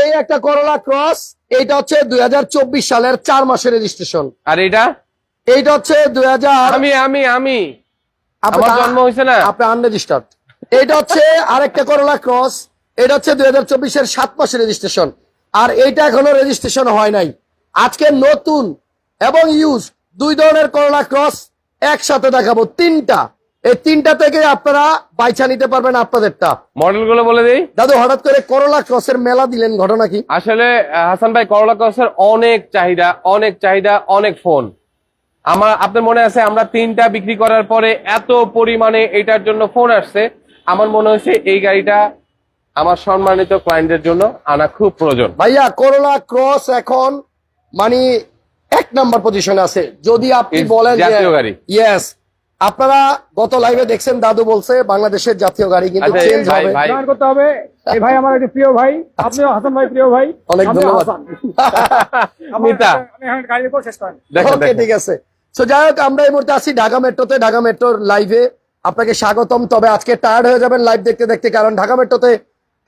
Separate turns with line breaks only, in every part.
এই একটা করলা ক্রস এইটা হচ্ছে দুই হাজার চব্বিশ সালের চার মাসের রেজিস্ট্রেশন
আর এটা
এইটা হচ্ছে দুই হাজার
আমি আমি আমি। আমার জন্ম হয়েছে না?
আপনি আনরেজিস্টার্ড এটা হচ্ছে আরেকটা করলা ক্রস এটা হচ্ছে দুই হাজার চব্বিশের সাত মাসের রেজিস্ট্রেশন আর এইটা এখনও রেজিস্ট্রেশন হয় নাই। আজকে নতুন এবং ইউজ দুই ধরনের করলা ক্রস একসাথে দেখাবো তিনটা। এই তিনটা থেকে আপনারা বাইছা নিতে পারবেন আপনাদেরটা।
মডেলগুলো বলে দিই।
দাদু হঠাৎ করে করলা ক্রসের মেলা দিলেন ঘটনা কি?
আসলে হাসান ভাই করলা ক্রসের অনেক চাহিদা অনেক চাহিদা অনেক ফোন আমার আপনার মনে আছে আমরা তিনটা বিক্রি করার পরে এত পরিমাণে এটার জন্য ফোন আসছে। আমার মনে হয়েছে এই গাড়িটা আমার সম্মানিত ক্লায়েন্টের জন্য আনা খুব প্রয়োজন।
ভাইয়া করলা ক্রস এখন মানে এক নাম্বার পজিশনে আছে। যদি আপনি বলেন
গাড়ি।
ইয়েস আপনারা গত লাইভে দেখছেন দাদু বলছে বাংলাদেশের জাতীয় গাড়ি কিন্তু
আচ্ছা,
চেঞ্জ হবে।
ভাই।
জয়েন করতে হবে এই ভাই আমার একটি প্রিয় ভাই আপনিও হাসান ভাই প্রিয় ভাই
অনেক ধন্যবাদ।
মিতা।
আমি এখন গাড়ির উপর শেষ করেন।
দেখেন
ওকে ঠিক আছে। তো যাই হোক আমরা এই মুহূর্তে আছি ঢাকা মেট্রোতে ঢাকা মেট্রোর লাইভে আপনাকে স্বাগতম। তবে আজকে টায়ার্ড হয়ে যাবেন লাইভ দেখতে দেখতে কারণ ঢাকা মেট্রোতে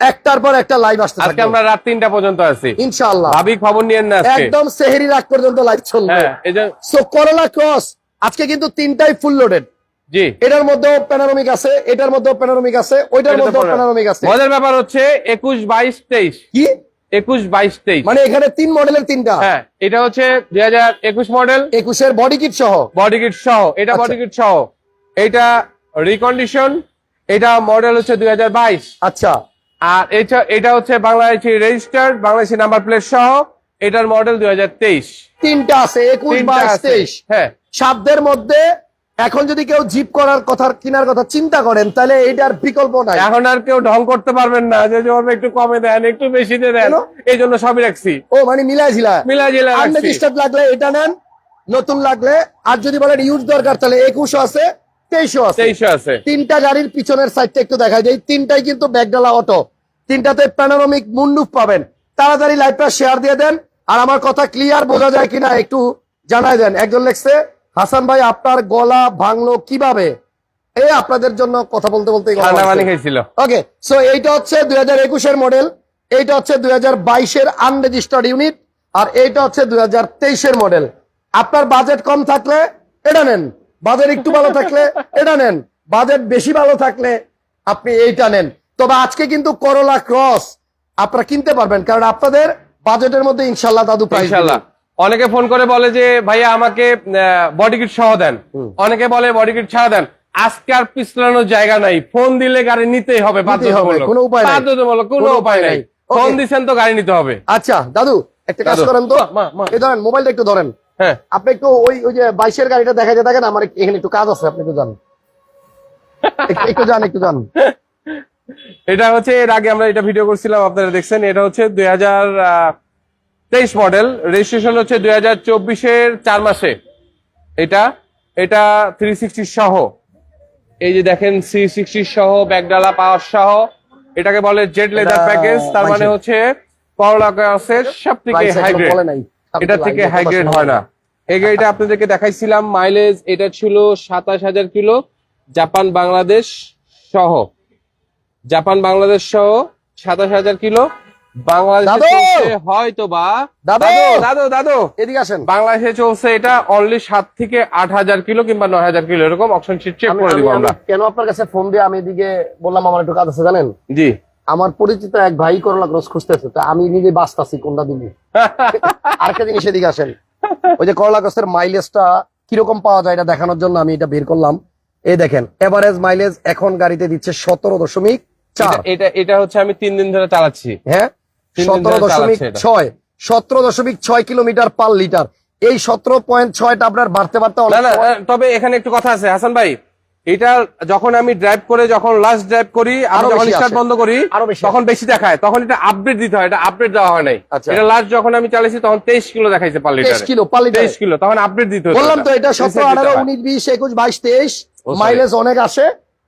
একটার পর একটা লাইভ আসতে
আজকে
থাকবে।
আমরা রাত তিনটা পর্যন্ত আছি।
ইনশাআল্লাহ।
ভাবি খবর নিয়েন না আজকে।
একদম সেহেরি রাত পর্যন্ত লাইভ চলবে।
হ্যাঁ এই যে
সো করলা ক্রস আজকে কিন্তু তিনটাই ফুল লোডেড
জি।
এটার মধ্যেও প্যানারোমিক আছে এটার মধ্যেও প্যানারোমিক আছে ওইটার মধ্যেও প্যানারোমিক আছে।
মজার ব্যাপার হচ্ছে একুশ বাইশ তেইশ।
কি?
একুশ বাইশ তেইশ।
মানে এখানে তিন মডেলের তিনটা।
হ্যাঁ এটা হচ্ছে দুই হাজার একুশ মডেল
একুশের বডি কিট সহ।
বডি কিট সহ এটা
আচ্ছা।
বডি কিট সহ। এটা রিকন্ডিশন এটা মডেল হচ্ছে দুই হাজার বাইশ।
আচ্ছা।
আর এটা এটা হচ্ছে Bangladeshi registered Bangladeshi number plate সহ এটার মডেল দুই হাজার তেইশ।
তিনটা আছে একুশ বাইশ। তেইশ।
হ্যাঁ।
সাধ্যের মধ্যে এখন যদি কেউ জিপ করার কথা কেনার কথা চিন্তা করেন তাহলে এইটার বিকল্প নাই।
এখন আর কেউ ঢং করতে পারবেন না যে একটু কমে দেন একটু বেশি দিয়ে দেন এই জন্য সবই রাখছি।
ও মানে মিলাই ঝিলা।
মিলা
আনরেজিস্টার্ড লাগলে এটা নেন নতুন লাগলে আর যদি বলেন ইউজ দরকার তাহলে একুশও আছে তেইশও আছে।
তেইশও আছে।
তিনটা গাড়ির পিছনের সাইডটা একটু দেখা যায় তিনটাই কিন্তু ব্যাগডালা অটো তিনটাতে প্যানোরামিক মুন্ডুপ পাবেন। তাড়াতাড়ি লাইভটা শেয়ার দিয়ে দেন আর আমার কথা ক্লিয়ার বোঝা যায় কিনা একটু জানাই দেন। একজন লেখছে হাসান ভাই আপনার গলা ভাঙলো কীভাবে? এই আপনাদের জন্য কথা বলতে বলতে ওকে সো এইটা হচ্ছে দুই হাজার একুশের মডেল এইটা হচ্ছে দুই হাজার বাইশের আনরেজিস্টার্ড ইউনিট আর এইটা হচ্ছে দুই হাজার তেইশের মডেল আপনার বাজেট কম থাকলে এটা নেন। বাজেট একটু ভালো থাকলে এটা নেন। বাজেট বেশি ভালো থাকলে আপনি এইটা নেন। তবে আজকে কিন্তু করলা ক্রস আপনারা কিনতে পারবেন কারণ আপনাদের বাজেটের মধ্যে ইনশাল্লাহ দাদু প্রাইস
ইনশাল্লাহ অনেকে ফোন করে বলে যে ভাইয়া আমাকে বডি কিট সহ দেন। অনেকে বলে বডি কিট ছাড়া দেন। আজকে আর পিছলানোর জায়গা নাই। ফোন দিলে গাড়ি নিতেই হবে বাধ্যতামূলক।
কোনো উপায়।
বাধ্যতামূলক কোনো উপায় নাই। ফোন দিচ্ছেন তো গাড়ি নিতে হবে।
আচ্ছা দাদু একটা কাজ করেন তো। এই ধরেন মোবাইলটা একটু ধরেন।
হ্যাঁ।
আপনি একটু ওই ওই যে বাইশের গাড়িটা দেখা যায় দেখেন আমার এখানে একটু কাজ আছে আপনি একটু যান। একটু- একটু যান একটু যান।
এটা হচ্ছে এর আগে আমরা এটা ভিডিও করছিলাম আপনারা দেখছেন। এটা হচ্ছে দুই হাজার তেইশ মডেল রেজিস্ট্রেশন হচ্ছে দুই হাজার চব্বিশের চার মাসে। এটা এটা থ্রি সিক্সটি সহ। এই যে দেখেন থ্রি সিক্সটি সহ ব্যাগডালা পাওয়ার সহ। এটাকে বলে জেড লেদার প্যাকেজ তার মানে হচ্ছে করলা গাছের সব থেকে
Price
হাই
একদম
গ্রেড
বলে নাই।
এটা থেকে হাই গ্রেড হয় না। এই গাড়িটা আপনাদেরকে দেখাইছিলাম মাইলেজ এটা ছিল সাতাশ হাজার কিলো জাপান বাংলাদেশ সহ। জাপান বাংলাদেশ সহ সাতাশ হাজার কিলো বাংলাদেশে! হয়তো বা
দাদু!
দাদু দাদু
এদিকে আসেন।
বাংলাদেশে চলছে এটা অনলি সাত থেকে আট হাজার কিলো কিংবা নয় হাজার কিলো এরকম অপশন শিট চেক করে দিব আমরা।
কেন আপনার কাছে ফোন দিয়ে আমি এদিকে বললাম আমার একটু কাজ আছে জানেন?
জি।
আমার পরিচিত এক ভাই করোনা ক্রস খুঁজতেছে তা আমি নিজে বাঁচতাছি কোনটা দিবি? আরেকটা জিনিস এদিকে আসেন। ওই যে করলা ক্রসের মাইলেজটা কীরকম পাওয়া যায় এটা দেখানোর জন্য আমি এটা বের করলাম। এই দেখেন এভারেজ মাইলেজ এখন গাড়িতে দিচ্ছে সতেরো দশমিক চার।
এটা- এটা হচ্ছে আমি তিন দিন ধরে চালাচ্ছি।
হ্যাঁ? সতেরো দশমিক ছয় সতেরো দশমিক ছয় কিলোমিটার পার লিটার। এই সতেরো পয়েন্ট ছয়টা আপনার বাড়তে বাড়তে
তবে এখানে একটু কথা আছে। হাসান ভাই এটা যখন আমি ড্রাইভ করে যখন লাস্ট ড্রাইভ করি
আরও
যখন স্টার্ট বন্ধ করি তখন বেশি দেখায়। তখন এটা আপডেট দিতে হয় এটা আপডেট দেওয়া হয় নাই।
আচ্ছা।
এটা লাস্ট যখন আমি চালাইছি তখন তেইশ কিলো দেখাইছে পার লিটার
কিলো পার লিটারে।
তেইশ কিলো তখন আপডেট দিতে হতো
বললাম তো এটা সতেরো আঠারো উনিশ বিশ একুশ বাইশ তেইশ মাইলেজ অনেক আসে।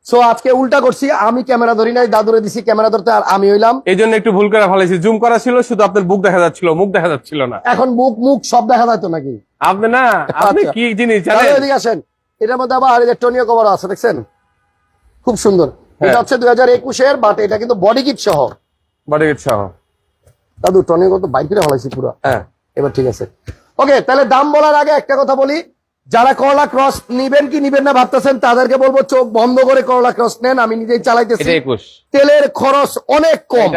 সো আজকে উল্টা করছি আমি ক্যামেরা ধরি নাই দাদুরে দিছি ক্যামেরা ধরতে আর আমি হইলাম।
এই জন্য একটু ভুল করে ফেলেছি। জুম করা ছিল শুধু আপনার বুক দেখা যাচ্ছিল মুখ দেখা যাচ্ছিল না।
এখন মুখ মুখ সব দেখা তো নাকি?
আপনি না আপনি
আচ্ছা।
কি জিনিস জানেন?
এদিকে আসেন। এটার মধ্যে আবার ইলেকট্রনীয় কভার আছে দেখছেন? খুব সুন্দর।
হ্যাঁ।
এটা হচ্ছে দুই হাজার একুশের বাট এটা কিন্তু বডি কিট সহ।
বডি কিট সহ।
দাদু টনিক তো বাইক করে হলাইছি পুরো।
হ্যাঁ।
এবার ঠিক আছে। ওকে তাহলে দাম বলার আগে একটা কথা বলি। যারা করলা ক্রস নিবেন কি নিবেন না ভাবতেছেন তাদেরকে বলব চোখ বন্ধ করে করলা ক্রস নেন আমি নিজেই চালাইতেছি। তেলের খরচ অনেক কম।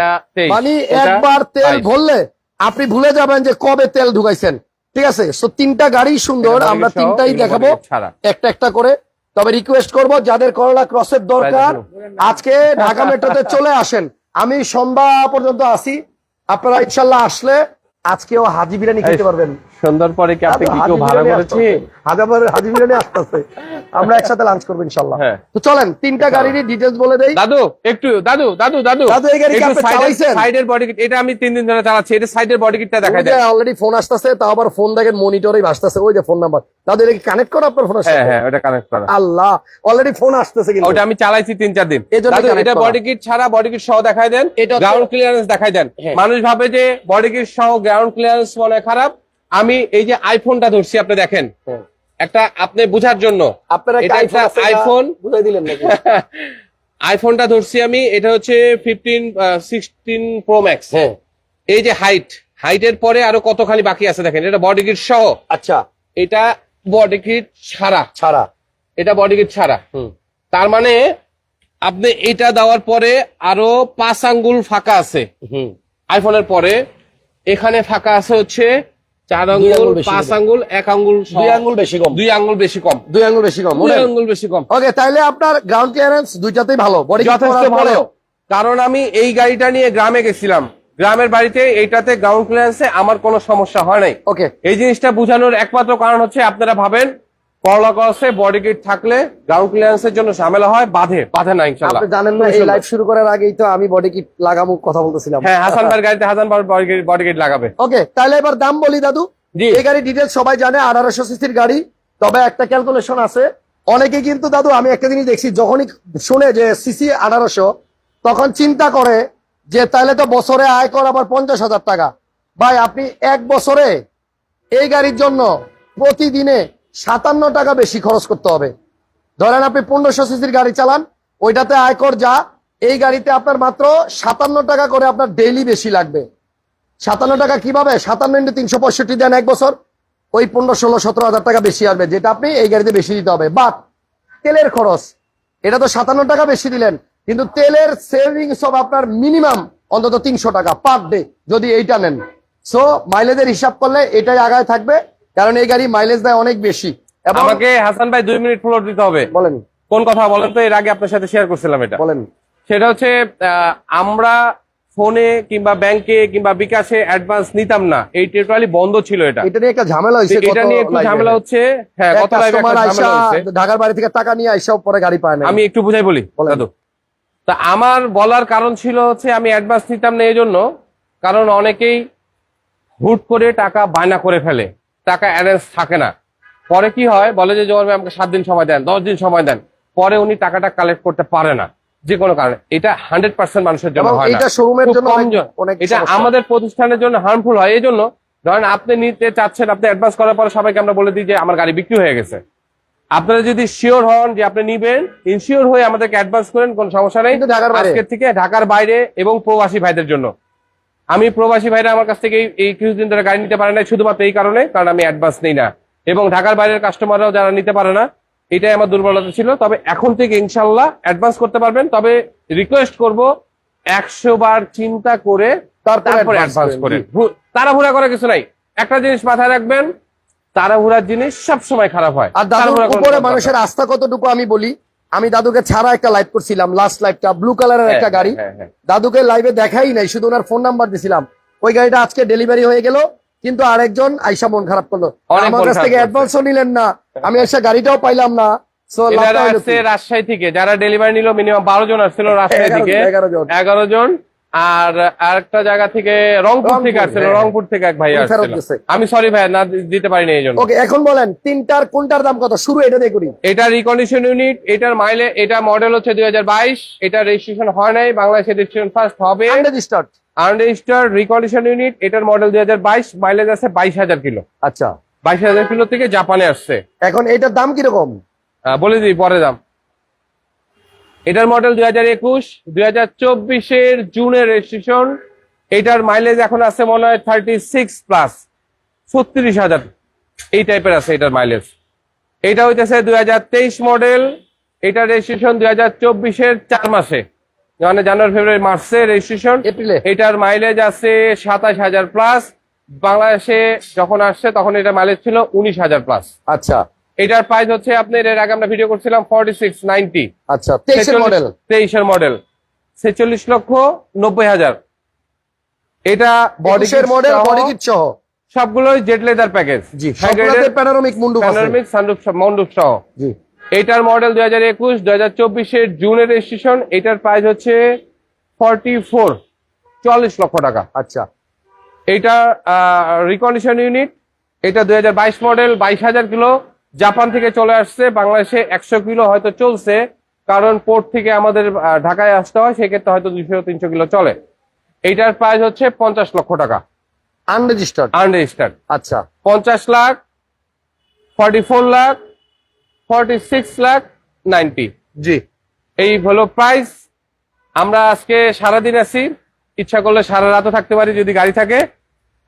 মানে একবার তেল ভরলে আপনি ভুলে যাবেন যে কবে তেল ঢুকাইছেন। ঠিক আছে? সো তিনটা গাড়ি সুন্দর আমরা তিনটাই দেখাবো। একটা একটা করে। তবে রিকোয়েস্ট করব যাদের করলা ক্রসের দরকার আজকে ঢাকা মেট্রোতে চলে আসেন। আমি সন্ধ্যা পর্যন্ত আসি আপনারা ইনশাল্লাহ আসলে আজকেও হাজি বিরিয়ানি খেতে পারবেন।
সুন্দর পরে কি আপনি কি কেউ ভাড়া করেছি?
আসতেছে। হাজার হাজি বিরিয়ানি আসতেছে। আমরা একসাথে লাঞ্চ করব ইনশাল্লাহ
হ্যাঁ।
তো চলেন তিনটা গাড়ির ডিটেলস বলে দেই।
দাদু একটু দাদু দাদু দাদু।
দাদু, এই গাড়ি কি আপনি চালাইছেন?
সাইডের বডি কিট এটা আমি তিন দিন ধরে চালাচ্ছি। এটা সাইডের বডি কিটটা দেখা যায়
অলরেডি ফোন আসতেছে তাও আবার ফোন দেখেন মনিটরেই ভাসতেছে। ওই যে ফোন নাম্বার দাদু এটা কি কানেক্ট করো আপনার ফোনের
হ্যাঁ
সাথে
হ্যাঁ ওটা কানেক্ট করা।
আল্লাহ অলরেডি ফোন আসতেছে কিন্তু।
ওটা আমি চালাইছি তিন চার দিন। দাদু, এটা বডি কিট ছাড়া বডি কিট সহ দেখাই দেন।
এটা
গ্রাউন্ড ক্লিয়ারেন্স দেখাই দেন।
হ্যাঁ।
মানুষ ভাবে যে বডি কিট সহ গ্রাউন্ড ক্লিয়ারেন্স মনে খারাপ। আমি এই যে আইফোনটা ধরছি আপনি দেখেন।
হ্যাঁ।
একটা আপনি বুঝার জন্য।
আপনারা আইফোন বুঝাই দিলেন নাকি?
আইফোনটা ধরছি আমি এটা হচ্ছে ফিফটিন সিক্সটিন প্রো ম্যাক্স
হ্যাঁ।
এই যে হাইট হাইটের পরে আরও কতখানি বাকি আছে দেখেন এটা বডি কিট সহ।
আচ্ছা।
এটা বডি কিট ছাড়া।
ছাড়া।
এটা বডি কিট ছাড়া।
হুম।
তার মানে আপনি এটা দেওয়ার পরে আরও পাঁচ আঙ্গুল ফাঁকা আছে।
হুম।
আইফোনের পরে। এখানে ফাঁকা আছে হচ্ছে চার আঙ্গুল পাঁচ আঙ্গুল এক আঙ্গুল
দুই আঙ্গুল বেশি কম।
দুই আঙ্গুল বেশি কম।
দুই আঙ্গুল বেশি কম
দুই আঙ্গুল বেশি কম।
ওকে তাইলে আপনার গ্রাউন্ড ক্লিয়ারেন্স দুইটাতেই ভালো বডি
যথেষ্ট ভালো। কারণ আমি এই গাড়িটা নিয়ে গ্রামে গেছিলাম। গ্রামের বাড়িতে এইটাতে গ্রাউন্ড ক্লিয়ারেন্সে আমার কোনো সমস্যা হয় নাই।
ওকে।
এই জিনিসটা বোঝানোর একমাত্র কারণ হচ্ছে আপনারা ভাবেন করলা ক্রসে বডি কিট থাকলে গ্রাউন্ড ক্লিয়ারেন্সের জন্য ঝামেলা হয় বাধে বাধে না ইনশাল্লাহ।
আপনি জানেন না এই লাইভ শুরু করার আগেই তো আমি বডি কিট লাগামু কথা বলতেছিলাম।
হ্যাঁ হাসান গাড়িতে হাসান ভাই বডি কিট লাগাবে।
ওকে তাহলে এবার দাম বলি দাদু।
জি।
এই গাড়ি সবাই জানে সিসির গাড়ি। তবে একটা ক্যালকুলেশন আছে। অনেকে কিন্তু দাদু আমি একটা জিনিস দেখছি যখনই শুনে যে সিসি আঠারোশো তখন চিন্তা করে যে তাহলে তো বছরে আয় কর আবার পঞ্চাশ হাজার টাকা। ভাই আপনি এক বছরে এই গাড়ির জন্য প্রতিদিনে সাতান্ন টাকা বেশি খরচ করতে হবে। ধরেন আপনি পনেরোশো সিসির গাড়ি চালান, ওইটাতে আয়কর যা, এই গাড়িতে আপনার মাত্র সাতান্ন টাকা করে আপনার ডেইলি বেশি লাগবে। সাতান্ন টাকা কীভাবে? সাতান্ন ইন্টু তিনশো পঁয়ষট্টি দেন এক বছর, ওই পনেরো, ষোলো, সতেরো হাজার টাকা বেশি আসবে, যেটা আপনি এই গাড়িতে বেশি দিতে হবে। বাট, তেলের খরচ, এটা তো সাতান্ন টাকা বেশি দিলেন, কিন্তু তেলের সেভিংস হবে আপনার মিনিমাম অন্তত তিনশো টাকা পার ডে যদি এইটা নেন। সো মাইলেজের হিসাব করলে এটাই আগায় থাকবে। কারণ এই গাড়ি মাইলেজ দেয় অনেক বেশি।
আমাকে হাসান ভাই দুই মিনিট ফ্লোর দিতে হবে।
বলেন।
কোন কথা বলেন তো? এর আগে আপনার সাথে শেয়ার করছিলাম এটা।
বলেন।
সেটা হচ্ছে আমরা ফোনে কিংবা ব্যাংকে কিংবা বিকাশে অ্যাডভান্স নিতাম না। এই টোটালি বন্ধ ছিল এটা।
এটা নিয়ে একটা ঝামেলা হয়েছে
এটা নিয়ে একটু ঝামেলা হচ্ছে। হ্যাঁ হচ্ছে।
ঢাকার বাড়ি থেকে টাকা নিয়ে আইসা পরে গাড়ি পায় না
আমি একটু বুঝাই বলি দাদু। তা আমার বলার কারণ ছিল হচ্ছে আমি অ্যাডভান্স নিতাম না এই জন্য। কারণ অনেকেই হুট করে টাকা বায়না করে ফেলে। টাকা অ্যারেঞ্জ থাকে না। পরে কি হয়? বলে যে জোয়ার ভাই আমাকে সাত দিন সময় দেন দশ দিন সময় দেন। পরে উনি টাকাটা কালেক্ট করতে পারে না যে কোনো কারণে। এটা হান্ড্রেড পার্সেন্ট মানুষের জন্য হয়
এটা শোরুমের জন্য
আমাদের প্রতিষ্ঠানের জন্য হার্মফুল হয়। এই জন্য ধরেন আপনি নিতে চাচ্ছেন আপনি অ্যাডভান্স করার পরে সবাইকে আমরা বলে দিই যে আমার গাড়ি বিক্রি হয়ে গেছে। আপনারা যদি শিওর হন যে আপনি নিবেন ইনশিওর হয়ে আমাদেরকে অ্যাডভান্স করেন কোনো সমস্যা নেই। আজকের থেকে ঢাকার বাইরে এবং প্রবাসী ভাইদের জন্য। আমি প্রবাসী ভাইরা আমার কাছ থেকে এই- কিছুদিন ধরে গাড়ি নিতে পারে না শুধুমাত্র এই কারণে কারণ আমি অ্যাডভান্স নেই না। এবং ঢাকার বাইরের কাস্টমাররাও যারা নিতে পারে না এটাই আমার দুর্বলতা ছিল। তবে এখন থেকে ইনশাল্লাহ অ্যাডভান্স করতে পারবেন। তবে রিকোয়েস্ট করব একশো বার চিন্তা করে
তারপরে
অ্যাডভান্স ভু- তাড়াহুড়া করার কিছু নাই। একটা জিনিস মাথায় রাখবেন তাড়াহুড়ার জিনিস সব সময় খারাপ হয়।
আর উপরে মানুষের আস্থা কতটুকু আমি বলি? আমি দাদুকে ছাড়া একটা লাইভ করছিলাম লাস্ট লাইভটা ব্লু কালারের একটা
হ্যাঁ,
গাড়ি।
হ্যাঁ, হ্যাঁ।
দাদুকে লাইভে দেখাই নাই শুধু ওনার ফোন নাম্বার দিছিলাম। ওই গাড়িটা আজকে ডেলিভারি হয়ে গেল কিন্তু আরেকজন আইসা মন খারাপ করল। আমার কাছ থেকে
অ্যাডভান্স
অ্যাডভান্সও নিলেন না আমি আইসা গাড়িটাও পাইলাম না।
রাজশাহী থেকে যারা ডেলিভারি নিল মিনিমাম বারো জন আসছিল রাজশাহী
এগারো
থেকে।
জন, এগারো জন।
আর আরেকটা জায়গা থেকে রংপুর থেকে আসছিল
হ্যাঁ।
রংপুর থেকে এক ভাই আসছিল। আমি সরি ভাই না দিতে পারিনি এই জন্য
ওকে এখন বলেন তিনটার কোনটার দাম কত? শুরু এটা দিয়ে করি।
এটা রিকন্ডিশন ইউনিট এটার মাইলে এটা মডেল হচ্ছে দুই হাজার বাইশ এটা রেজিস্ট্রেশন হয় নাই বাংলাদেশে রেজিস্ট্রেশন ফার্স্ট হবে।
স্টার্ট
আনরেজিস্টার্ড রিকন্ডিশন ইউনিট এটার মডেল দুই হাজার বাইশ মাইলেজ আছে বাইশ হাজার কিলো।
আচ্ছা।
বাইশ হাজার কিলো থেকে জাপানে আসছে।
এখন এটার দাম কীরকম?
আহ, বলে দিই পরে দাম। এটার মডেল দুই হাজার একুশ দুই হাজার চব্বিশের জুনের রেজিস্ট্রেশন এটার মাইলেজ এখন আছে মনে হয় থার্টি সিক্স প্লাস ছত্রিশ হাজার। এই টাইপের আছে এটার মাইলেজ এটা হইতেছে দুই হাজার তেইশ মডেল এটা রেজিস্ট্রেশন দুই হাজার চব্বিশের চার মাসে। মানে জানুয়ারি ফেব্রুয়ারি মার্চে রেজিস্ট্রেশন
এপ্রিলে
এটার মাইলেজ আছে সাতাশ হাজার প্লাস বাংলাদেশে যখন আসছে তখন এটা মাইলেজ ছিল উনিশ হাজার প্লাস
আচ্ছা।
এটার প্রাইস হচ্ছে আপনার এর আগে আমরা ভিডিও করছিলাম ফর্টি সিক্স নাইনটি
আচ্ছা তেইশের মডেল
তেইশের মডেল ছেচল্লিশ লক্ষ নব্বই হাজার। এটা বডি
মডেল বডি কিট সহ
সবগুলোই জেট লেদার প্যাকেজ
জি সবগুলোতে প্যানোরামিক মুন্ডু
প্যানোরামিক সানরুফ মন্ডুপ সহ
জি।
এটার মডেল দুই হাজার একুশ দুই হাজার চব্বিশের জুনের রেজিস্ট্রেশন এটার প্রাইস হচ্ছে ফর্টি ফোর চল্লিশ লক্ষ টাকা।
আচ্ছা।
এটা রিকন্ডিশন ইউনিট এটা দুই হাজার বাইশ মডেল বাইশ হাজার কিলো। জাপান থেকে চলে আসছে বাংলাদেশে একশো কিলো হয়তো চলছে কারণ পোর্ট থেকে আমাদের ঢাকায় আসতে হয় সেক্ষেত্রে হয়তো দুইশো তিনশো কিলো চলে। এইটার প্রাইস হচ্ছে পঞ্চাশ লক্ষ টাকা।
আনরেজিস্টার্ড
আনরেজিস্টার্ড
আচ্ছা।
পঞ্চাশ lakh forty four lakh forty six lakh ninety
জি।
এই হলো প্রাইস আমরা আজকে সারাদিন আছি। ইচ্ছা করলে সারা রাতও থাকতে পারি যদি গাড়ি থাকে।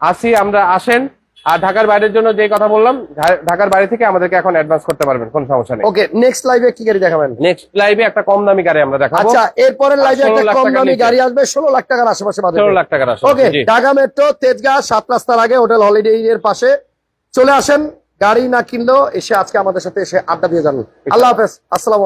আসি আমরা আসেন। আর ঢাকার বাইরের জন্য যে কথা বললাম ঢাকার বাইরে থেকে আমাদেরকে এখন অ্যাডভান্স করতে পারবেন কোনো সমস্যা নেই।
ওকে নেক্সট লাইভে কি গাড়ি দেখাবেন?
নেক্সট লাইভে একটা কম দামি গাড়ি আমরা দেখাবো।
আচ্ছা এরপরের লাইভে একটা কম দামি গাড়ি আসবে ষোলো লাখ টাকার আশেপাশে বাজেট
ষোলো লাখ টাকার আসলে
ওকে ঢাকা মেট্রো তেজগাঁ সাত রাস্তার আগে হোটেল হলিডে এর পাশে। চলে আসেন গাড়ি না কিনলেও এসে আজকে আমাদের সাথে এসে আড্ডা দিয়ে যান। আল্লাহ হাফেজ আসসালাম